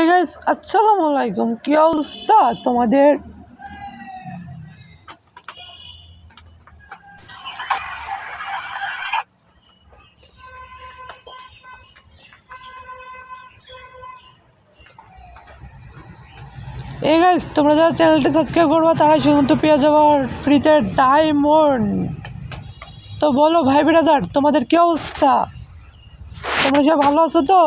এই গাইস আসসালামু আলাইকুম কি অবস্থা তোমাদের এই গাইস তোমরা যারা চ্যানেলটি সাবস্ক্রাইব করবা তারাই শুধুমাত্র পেয়ে যাবার ফ্রিতে ডায়মন্ড তো বলো ভাই ব্রাদার তোমাদের কি অবস্থা তোমরা সব ভালো আছো তো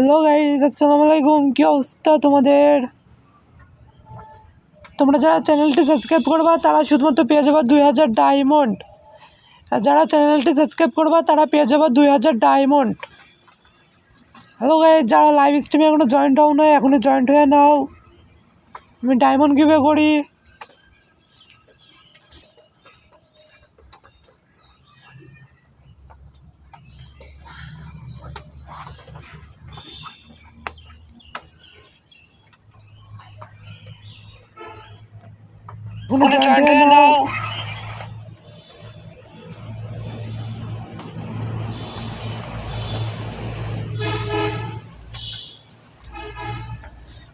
হ্যালো গাইজ আসসালামু আলাইকুম। কী অবস্থা তোমাদের? তোমরা যারা চ্যানেলটি সাবস্ক্রাইব করবা, তারা শুধুমাত্র পেয়ে যাবা দুই হাজার ডায়মন্ড আর যারা চ্যানেলটি সাবস্ক্রাইব করবা, তারা পেয়ে যাবা দুই হাজার ডায়মন্ড হ্যালো গাইজ যারা লাইভ স্ট্রিমে এখনও জয়েন্ট হও নয় এখনই জয়েন্ট হয়ে নাও। আমি ডায়মন্ড গিভে করি। জয়েন্ট হয়ে নাও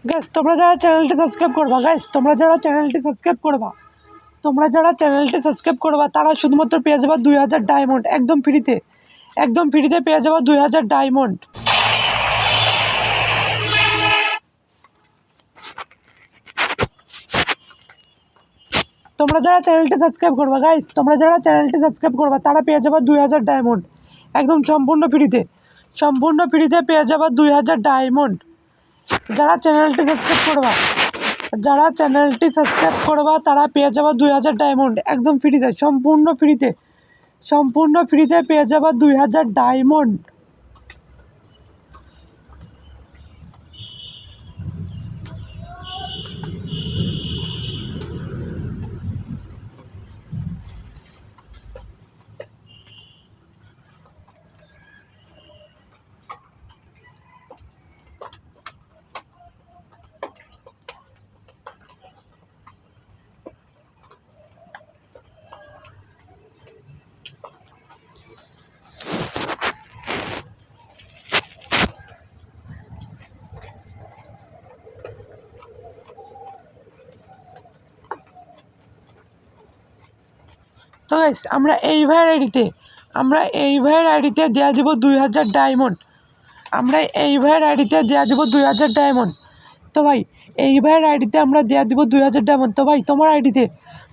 গ্যাস তোমরা যারা চ্যানেলটি সাবস্ক্রাইব করবা গাইস তোমরা যারা চ্যানেলটি সাবস্ক্রাইব করবা তোমরা যারা চ্যানেলটি সাবস্ক্রাইব করবা তারা শুধুমাত্র পেয়ে যাবা দুই হাজার ডায়মন্ড একদম ফ্রিতে একদম ফ্রিতে পেয়ে যাবা দুই হাজার ডায়মন্ড তোমরা যারা চ্যানেলটি সাবস্ক্রাইব করবা গাইস তোমরা যারা চ্যানেলটি সাবস্ক্রাইব করবা, তারা পেয়ে যাবা দুই হাজার ডায়মন্ড একদম সম্পূর্ণ ফ্রিতে সম্পূর্ণ ফ্রিতে পেয়ে যাবা দুই হাজার ডায়মন্ড যারা চ্যানেলটি সাবস্ক্রাইব করবা, যারা চ্যানেলটি সাবস্ক্রাইব করবা, তারা পেয়ে যাবা দুই হাজার ডায়মন্ড একদম ফ্রিতে সম্পূর্ণ ফ্রিতে সম্পূর্ণ ফ্রিতে পেয়ে যাবা দুই হাজার ডায়মন্ড গাইস আমরা এই ভাইয়ের আইডিতে, আমরা এই ভাইয়ের আইডিতে দেওয়া দেবো দুই হাজার ডায়মন্ড আমরা এই ভাইয়ের আইডিতে দেওয়া দেবো দুই হাজার ডায়মন্ড তো ভাই, এই ভাইয়ের আইডিতে আমরা দেওয়া দেবো দুই হাজার ডায়মন্ড তো ভাই, তোমার আইডিতে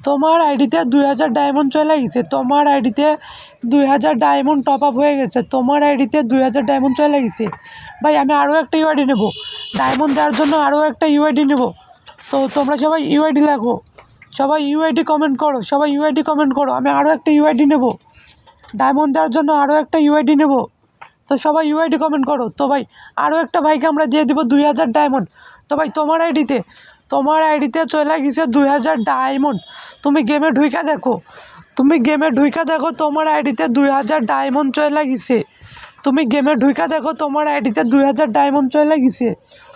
তোমার আইডিতে দুই হাজার ডায়মন্ড চলে গেছে। তোমার আইডিতে দুই হাজার ডায়মন্ড টপ আপ হয়ে গেছে। তোমার আইডিতে দুই হাজার ডায়মন্ড চলে গেছে। ভাই, আমি আরও একটা ইউআইডি নেব। ডায়মন্ড দেওয়ার জন্য আরও একটা ইউআইডি নেব। তো তোমরা সবাই ইউআইডি লেখো। সবাই ইউআইডি কমেন্ট করো সবাই ইউআইডি কমেন্ট করো আমি আরও একটা ইউআইডি নেব ডায়মন্ড দেওয়ার জন্য আরও একটা ইউআইডি নেব তো সবাই ইউআইডি কমেন্ট করো তো ভাই আরও একটা ভাইকে আমরা দিয়ে দিব দুই হাজার ডায়মন্ড তো ভাই তোমার আইডিতে তোমার আইডিতে চলে গেছে দুই হাজার ডায়মন্ড তুমি গেমে ঢুইকা দেখো তুমি গেমে ঢুইকা দেখো তোমার আইডিতে দুই হাজার ডায়মন্ড চলে গেছে তুমি গেমে ঢুইকা দেখো তোমার আইডিতে দুই হাজার ডায়মন্ড চলে গেছে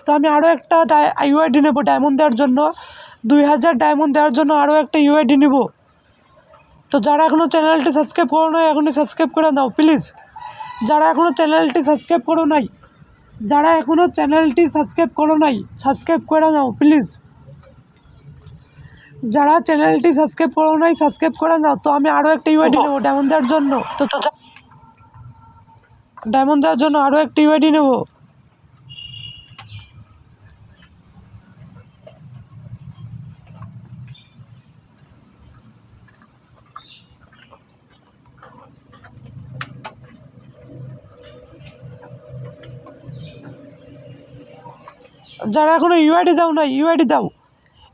তো আমি আরও একটা ইউআইডি নেব ডায়মন্ড দেওয়ার জন্য দুই হাজার ডায়মন্ড দেওয়ার জন্য আরও একটা ইউআইডি নেব। তো যারা এখনও চ্যানেলটি সাবস্ক্রাইব করো নাই এখনই সাবস্ক্রাইব করে নাও প্লিজ যারা এখনও চ্যানেলটি সাবস্ক্রাইব করো নাই যারা এখনও চ্যানেলটি সাবস্ক্রাইব করো নাই সাবস্ক্রাইব করে নাও প্লিজ যারা চ্যানেলটি সাবস্ক্রাইব করো নাই সাবস্ক্রাইব করে নাও তো আমি আরও একটা ইউআইডি নেব ডায়মন্ড দেওয়ার জন্য। তো তো ডায়মন্ড দেওয়ার জন্য আরও একটা ইউআইডি নেব। যারা এখনও ইউআইডি দাও না ইউআইডি দাও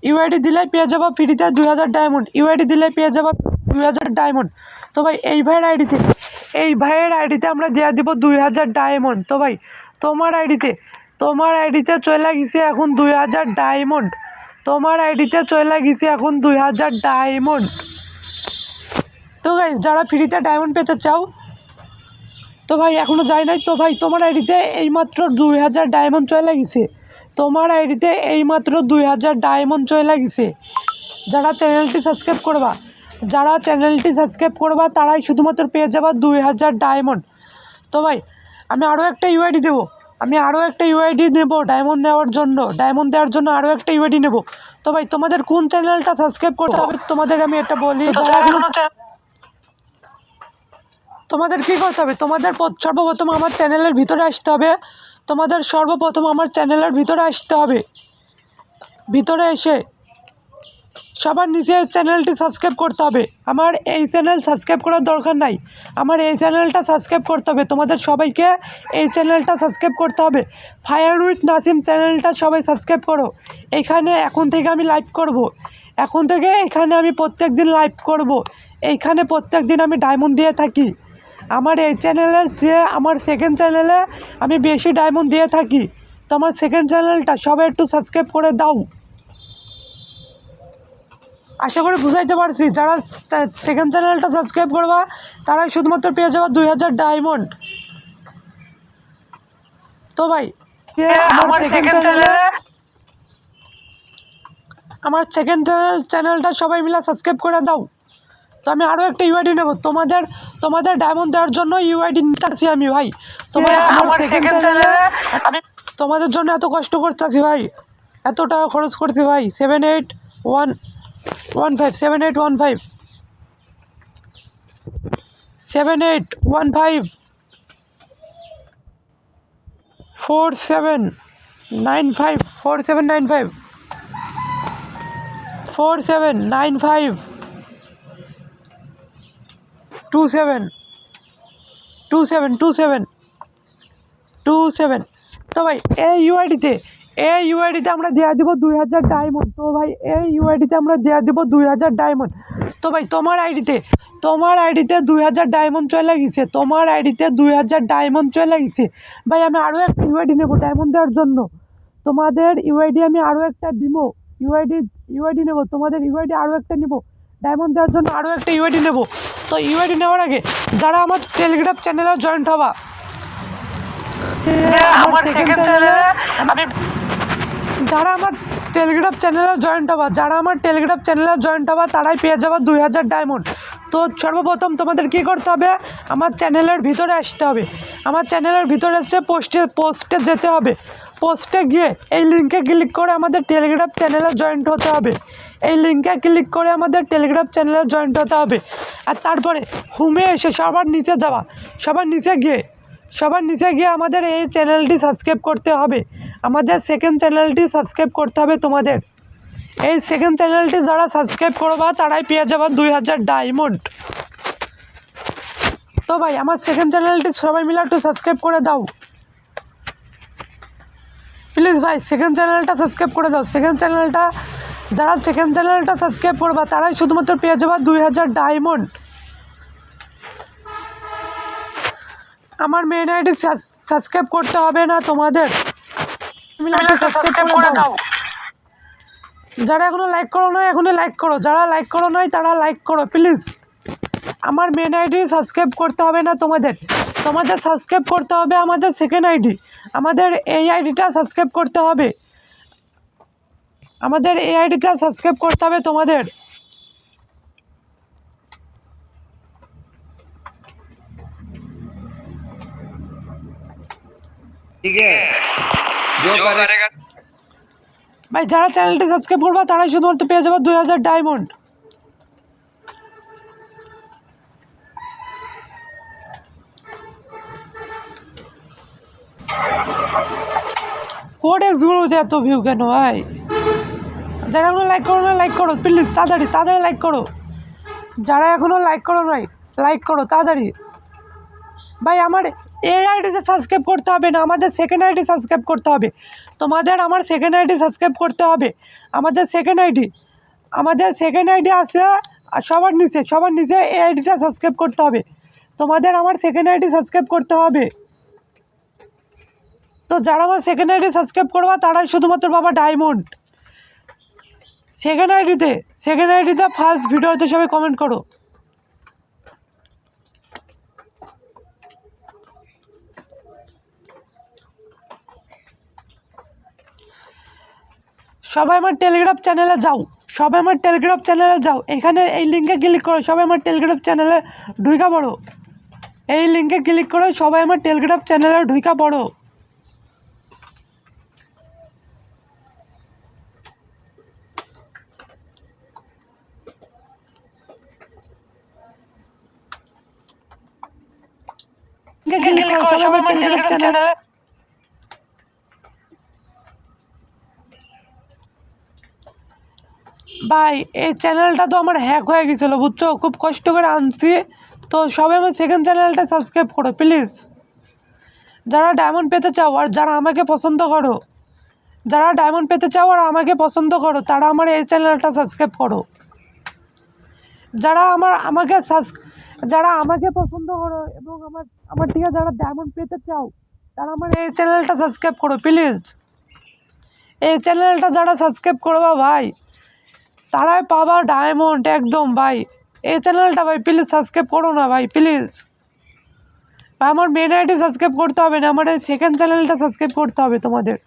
ইউআইডি দিলে পেয়ে যাব ফ্রিতে দুই হাজার ডায়মন্ড ইউআইডি দিলে পেয়ে যাব দুই হাজার ডায়মন্ড তো ভাই এই ভাইয়ের আইডিতে এই ভাইয়ের আইডিতে আমরা দেওয়া দিব দুই হাজার ডায়মন্ড তো ভাই তোমার আইডিতে তোমার আইডিতে চলে গেছে এখন দুই হাজার ডায়মন্ড তোমার আইডিতে চলে গেছে এখন দুই হাজার ডায়মন্ড তো ভাই যারা ফ্রিতে ডায়মন্ড পেতে চাও তো ভাই এখনও যায় নাই তো ভাই তোমার আইডিতে এইমাত্র দুই হাজার ডায়মন্ড চলে গেছে তোমার আইডিতে এইমাত্র দুই হাজার ডায়মন্ড চলে গেছে। যারা চ্যানেলটি সাবস্ক্রাইব করবা যারা চ্যানেলটি সাবস্ক্রাইব করবা তারাই শুধুমাত্র পেয়ে যাবা দুই হাজার ডায়মন্ড। তো ভাই আমি আরও একটা ইউআইডি দেবো। আমি আরও একটা ইউআইডি নেব ডায়মন্ড দেওয়ার জন্য। ডায়মন্ড দেওয়ার জন্য আরও একটা ইউআইডি নেব। তো ভাই তোমাদের কোন চ্যানেলটা সাবস্ক্রাইব করতে হবে তোমাদের আমি এটা বলি তোমাদের কী করতে হবে? তোমাদের সর্বপ্রথম আমার চ্যানেলের ভিতরে আসতে হবে। তোমাদের সর্বপ্রথম আমার চ্যানেলের ভিতরে আসতে হবে। ভিতরে এসে সবার নিচে চ্যানেলটি সাবস্ক্রাইব করতে হবে। আমার এই চ্যানেল সাবস্ক্রাইব করার দরকার নাই। আমার এই চ্যানেলটা সাবস্ক্রাইব করতে হবে। তোমাদের সবাইকে এই চ্যানেলটা সাবস্ক্রাইব করতে হবে। ফায়ার উইথ নাসিম চ্যানেলটা সবাই সাবস্ক্রাইব করো। এখানে এখন থেকে আমি লাইভ করব। এখন থেকে এখানে আমি প্রত্যেক দিন লাইভ করব। এইখানে প্রত্যেক দিন আমি ডায়মন্ড দিয়ে থাকি। আমার এই চ্যানেলের চেয়ে আমার সেকেন্ড চ্যানেলে আমি বেশি ডায়মন্ড দিয়ে থাকি। তো আমার সেকেন্ড চ্যানেলটা সবাই একটু সাবস্ক্রাইব করে দাও। আশা করি বুঝাইতে পারছি যারা সেকেন্ড চ্যানেলটা সাবস্ক্রাইব করবা তারাই শুধুমাত্র পেয়ে যাবা দুই হাজার ডায়মন্ড তো ভাই আমার সেকেন্ড চ্যানেলে আমার সেকেন্ড চ্যানেল চ্যানেলটা সবাই মিলে সাবস্ক্রাইব করে দাও। তো আমি আরও একটা ইউআইডি নেব। তোমাদের তোমাদের ডায়মন্ড দেওয়ার জন্য ইউআইডি নিতেছি আমি ভাই। তোমার আমার সেকেন্ড চ্যানেলে আমি তোমাদের জন্য এত কষ্ট করতেছি ভাই। এত টাকা খরচ করছি ভাই। Seven eight one one five seven eight one five seven eight one five four seven nine five four seven nine five four seven nine five two seven two seven two seven two seven তো ভাই এই ইউআইডিতে এই ইউআইডিতে আমরা দেওয়া দিব দুই হাজার diamond তো ভাই এই ইউআইডিতে আমরা দেওয়া দিব দুই হাজার ডায়মন্ড তো ভাই তোমার আইডিতে তোমার আইডিতে দুই হাজার ডায়মন্ড চলে গেছে তোমার আইডিতে দুই হাজার ডায়মন্ড চলে গেছে ভাই আমি আরও একটা ইউআইডি নেব ডায়মন্ড দেওয়ার জন্য তোমাদের ইউআইডি আমি আরও একটা দিব ইউআইডি ইউআইডি নেব তোমাদের ইউআইডি আরও একটা নেব ডায়মন্ড দেওয়ার জন্য আরও একটা ইউআইডি নেব তো ইউআইডি নেওয়ার আগে যারা আমার টেলিগ্রাম চ্যানেলে জয়েন্ট হবা। আমার সেকেন্ড চ্যানেলে আমি যারা আমার টেলিগ্রাম চ্যানেলে জয়েন্ট হবা। যারা আমার টেলিগ্রাম চ্যানেলে জয়েন্ট হবা তারাই পেয়ে যাবা দুই হাজার ডায়মন্ড তো সর্বপ্রথম তোমাদের কি করতে হবে? আমার চ্যানেলের ভিতরে আসতে হবে। আমার চ্যানেলের ভিতরে হচ্ছে পোস্টে পোস্টে যেতে হবে। পোস্টে গিয়ে এই লিঙ্কে ক্লিক করে আমাদের টেলিগ্রাম চ্যানেলে জয়েন্ট হতে হবে। এই লিঙ্কে ক্লিক করে আমাদের টেলিগ্রাম চ্যানেলে জয়েন্ট হতে হবে। আর তারপরে হুমে এসে সবার নিচে যাওয়া, সবার নিচে গিয়ে, সবার নিচে গিয়ে আমাদের এই চ্যানেলটি সাবস্ক্রাইব করতে হবে। আমাদের সেকেন্ড চ্যানেলটি সাবস্ক্রাইব করতে হবে তোমাদের। এই সেকেন্ড চ্যানেলটি যারা সাবস্ক্রাইব করবা, তারাই পেয়ে যাবা দুই হাজার ডায়মন্ড তো ভাই, আমার সেকেন্ড চ্যানেলটি সবাই মিলে একটু সাবস্ক্রাইব করে দাও। প্লিজ ভাই সেকেন্ড চ্যানেলটা সাবস্ক্রাইব করে দাও। সেকেন্ড চ্যানেলটা যারা সেকেন্ড চ্যানেলটা সাবস্ক্রাইব করবা তারাই শুধুমাত্র পেয়ে যাবা দুই হাজার ডায়মন্ড আমার মেন আইডি সাবস্ক্রাইব করতে হবে না তোমাদের। সাবস্ক্রাইব করে দাও। যারা এখনও লাইক করো নয় এখনই লাইক করো। যারা লাইক করো নয় তারা লাইক করো প্লিজ আমার মেন আইডি সাবস্ক্রাইব করতে হবে না তোমাদের। তোমাদের সাবস্ক্রাইব করতে হবে আমাদের সেকেন্ড আইডি আমাদের এই আইডিটা সাবস্ক্রাইব করতে হবে। আমাদের এই আইডিটা সাবস্ক্রাইব করতে হবে তোমাদের। ভাই যারা চ্যানেলটি সাবস্ক্রাইব করবা তারাই শুধুমাত্র পেয়ে যাবে দুই হাজার ডায়মন্ড। গুলো এত ভিউ কেন ভাই? যারা এখনও লাইক করো না লাইক করো প্লিজ তাড়াতাড়ি তাড়াতাড়ি লাইক করো। যারা এখনও লাইক করো নাই লাইক করো, তাড়াতাড়ি। ভাই, আমার এই আইডিতে সাবস্ক্রাইব করতে হবে না, আমাদের সেকেন্ড আইডি সাবস্ক্রাইব করতে হবে। তোমাদের আমার সেকেন্ড আইডি সাবস্ক্রাইব করতে হবে। আমাদের সেকেন্ড আইডি আমাদের সেকেন্ড আইডি আছে সবার নিচে সবার নিচে এই আইডিটা সাবস্ক্রাইব করতে হবে। তোমাদের আমার সেকেন্ড আইডি সাবস্ক্রাইব করতে হবে। তো যারা আমার সেকেন্ড আইডি সাবস্ক্রাইব করবা, তারাই শুধুমাত্র বাবা ডায়মন্ড সেকেন্ড আইডিতে সেকেন্ড আইডিতে ফার্স্ট ভিডিও ভিডিওতে সবাই কমেন্ট করো। সবাই আমার টেলিগ্রাম চ্যানেলে যাও, সবাই আমার টেলিগ্রাম চ্যানেলে যাও, এখানে এই লিঙ্কে ক্লিক করো, সবাই আমার টেলিগ্রাম চ্যানেলে ঢুকা পড়ো। এই লিঙ্কে ক্লিক করে সবাই আমার টেলিগ্রাম চ্যানেলে ঢুকা পড়ো লিঙ্কে ক্লিক করো সবাই আমার টেলিগ্রাম চ্যানেলে ভাই, এই চ্যানেলটা তো আমার হ্যাক হয়ে গেছিল, বুঝছ? খুব কষ্ট করে আনছি। তো সবাই আমার সেকেন্ড চ্যানেলটা সাবস্ক্রাইব করো প্লিজ যারা ডায়মন্ড পেতে চাও আর যারা আমাকে পছন্দ করো, যারা ডায়মন্ড পেতে চাও আর আমাকে পছন্দ করো, তারা আমার এই চ্যানেলটা সাবস্ক্রাইব করো। যারা আমার, আমাকে যারা আমাকে পছন্দ করো এবং আমার আমার থেকে যারা ডায়মন্ড পেতে চাও তারা আমার এই চ্যানেলটা সাবস্ক্রাইব করো প্লিজ এই চ্যানেলটা যারা সাবস্ক্রাইব করবা ভাই, তারাই পাবা ডায়মন্ড একদম ভাই। এই চ্যানেলটা ভাই প্লিজ সাবস্ক্রাইব করো না ভাই প্লিজ ভাই আমার মেন আইডি সাবস্ক্রাইব করতে হবে না, আমার এই সেকেন্ড চ্যানেলটা সাবস্ক্রাইব করতে হবে তোমাদের।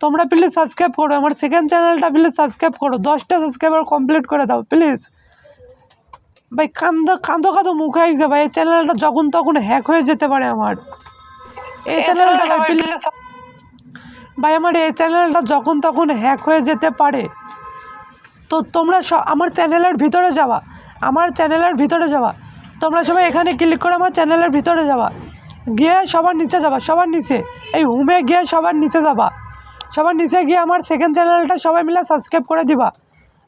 তোমরা প্লিজ সাবস্ক্রাইব করো, আমার সেকেন্ড চ্যানেলটা প্লিজ সাবস্ক্রাইব করো। দশটা সাবস্ক্রাইবার কমপ্লিট করে দাও প্লিজ ভাই, কান্দো কান্দো কাঁদো, মুখে ভাই, এই চ্যানেলটা যখন তখন হ্যাক হয়ে যেতে পারে আমার। এই চ্যানেলটা ভাই আমার এই চ্যানেলটা যখন তখন হ্যাক হয়ে যেতে পারে। তো তোমরা আমার চ্যানেলের ভিতরে যাওয়া আমার চ্যানেলের ভিতরে যাওয়া তোমরা সবাই এখানে ক্লিক করে আমার চ্যানেলের ভিতরে যাওয়া গিয়ে সবার নিচে যাবা সবার নিচে। এই হোমে গিয়ে সবার নিচে যাবা। সবার নিচে গিয়ে আমার সেকেন্ড চ্যানেলটা সবাই মিলে সাবস্ক্রাইব করে দিবা।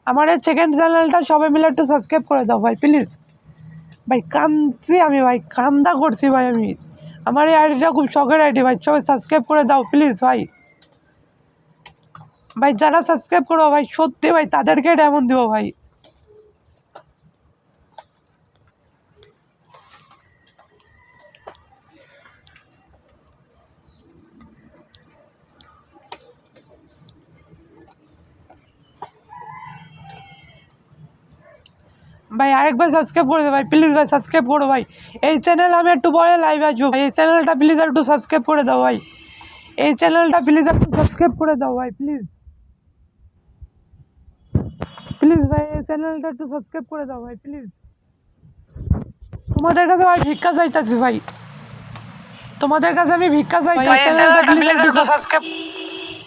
আমার এই সেকেন্ড চ্যানেলটা সবাই মিলে একটু সাবস্ক্রাইব করে দাও ভাই প্লিজ ভাই কাঁদছি আমি ভাই কান্দা করছি ভাই আমি। আমার এই আইডিটা খুব শখের আইডি ভাই। সবাই সাবস্ক্রাইব করে দাও প্লিজ ভাই। ভাই, যারা সাবস্ক্রাইব করো ভাই, সত্যি ভাই তাদেরকে ডায়মন্ড দেবো ভাই। ভাই আরেকবার সাবস্ক্রাইব করে দে ভাই প্লিজ ভাই সাবস্ক্রাইব করো ভাই। এই চ্যানেল আমি একটু পরে লাইভ আসব ভাই। এই চ্যানেলটা প্লিজ একটু সাবস্ক্রাইব করে দাও ভাই। এই চ্যানেলটা প্লিজ একটু সাবস্ক্রাইব করে দাও ভাই প্লিজ প্লিজ ভাই এই চ্যানেলটা একটু সাবস্ক্রাইব করে দাও ভাই প্লিজ তোমাদের কাছে ভাই ভিক্ষা চাইতাছি ভাই। তোমাদের কাছে আমি ভিক্ষা চাইতাছি ভাই,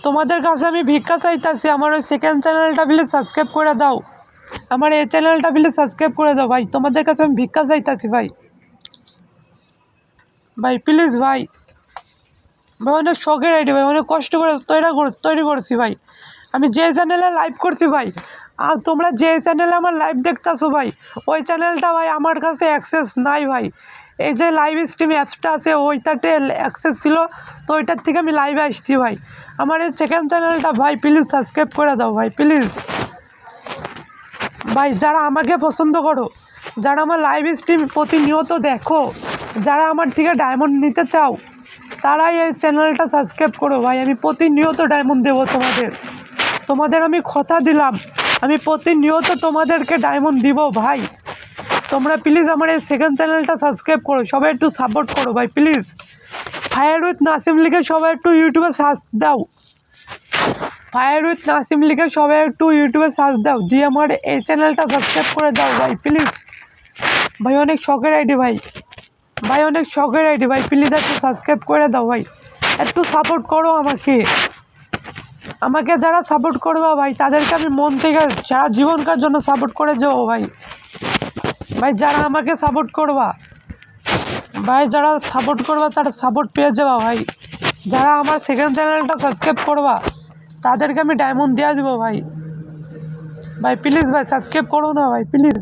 তোমাদের কাছে আমি ভিক্ষা চাইতাছি আমার ওই সেকেন্ড চ্যানেলটা প্লিজ সাবস্ক্রাইব করে দাও। আমার এই চ্যানেলটা প্লিজ সাবস্ক্রাইব করে দাও ভাই। তোমাদের কাছে আমি ভিক্ষা চাইতাছি ভাই। ভাই প্লিজ ভাই। ভাই, অনেক শখের আইডি ভাই, অনেক কষ্ট করে তৈরি তৈরি করছি ভাই। আমি যে চ্যানেলে লাইভ করছি ভাই, আর তোমরা যে চ্যানেলে আমার লাইভ দেখতেছো ভাই, ওই চ্যানেলটা ভাই আমার কাছে অ্যাক্সেস নাই ভাই। এই যে লাইভ স্ট্রিম অ্যাপসটা আছে ওইটাতে অ্যাক্সেস ছিল, তো ওইটার থেকে আমি লাইভে আসছি ভাই। আমার এই সেকেন্ড চ্যানেলটা ভাই প্লিজ সাবস্ক্রাইব করে দাও ভাই প্লিজ ভাই, যারা আমাকে পছন্দ করো, যারা আমার লাইভ স্ট্রিম প্রতিনিয়ত দেখো, যারা আমার থেকে ডায়মন্ড নিতে চাও, তারাই এই চ্যানেলটা সাবস্ক্রাইব করো ভাই। আমি প্রতিনিয়ত ডায়মন্ড দেবো তোমাদের। তোমাদের আমি কথা দিলাম। আমি প্রতিনিয়ত তোমাদেরকে ডায়মন্ড দিব ভাই। তোমরা প্লিজ আমার এই সেকেন্ড চ্যানেলটা সাবস্ক্রাইব করো, সবাই একটু সাপোর্ট করো ভাই প্লিজ ফায়ার উইথ নাসিম লিখে সবাই একটু ইউটিউবে সার্চ দাও। ফায়ার উইথ নাসিম লিখে সবাই একটু ইউটিউবে সার্চ দাও, দিয়ে আমার এই চ্যানেলটা সাবস্ক্রাইব করে দাও ভাই প্লিজ ভাই, অনেক শখের আইডি ভাই। ভাই, অনেক শখের আইডি ভাই প্লিজ একটু সাবস্ক্রাইব করে দাও ভাই। একটু সাপোর্ট করো আমাকে। আমাকে যারা সাপোর্ট করবে ভাই, তাদেরকে আমি মন থেকে, সারা জীবনকার জন্য সাপোর্ট করে যাব ভাই। ভাই, যারা আমাকে সাপোর্ট করবা, ভাই, যারা সাপোর্ট করবা, তারা সাপোর্ট পেয়ে যাবা ভাই। যারা আমার সেকেন্ড চ্যানেলটা সাবস্ক্রাইব করবা তাদেরকে আমি ডায়মন্ড দেওয়া দেবো ভাই। ভাই প্লিজ ভাই সাবস্ক্রাইব করো না ভাই প্লিজ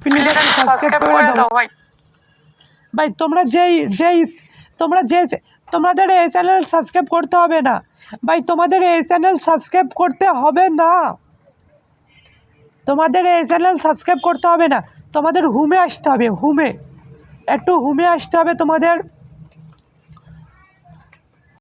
প্লিজ সাবস্ক্রাইব করে দাও। ভাই। ভাই তোমরা যেই যেই তোমরা যে তোমাদের এই চ্যানেল সাবস্ক্রাইব করতে হবে না। ভাই তোমাদের এই চ্যানেল সাবস্ক্রাইব করতে হবে না। তোমাদের এই চ্যানেল সাবস্ক্রাইব করতে হবে না। তোমাদের হুমে আসতে হবে হুমে একটু হোমে আসতে হবে তোমাদের।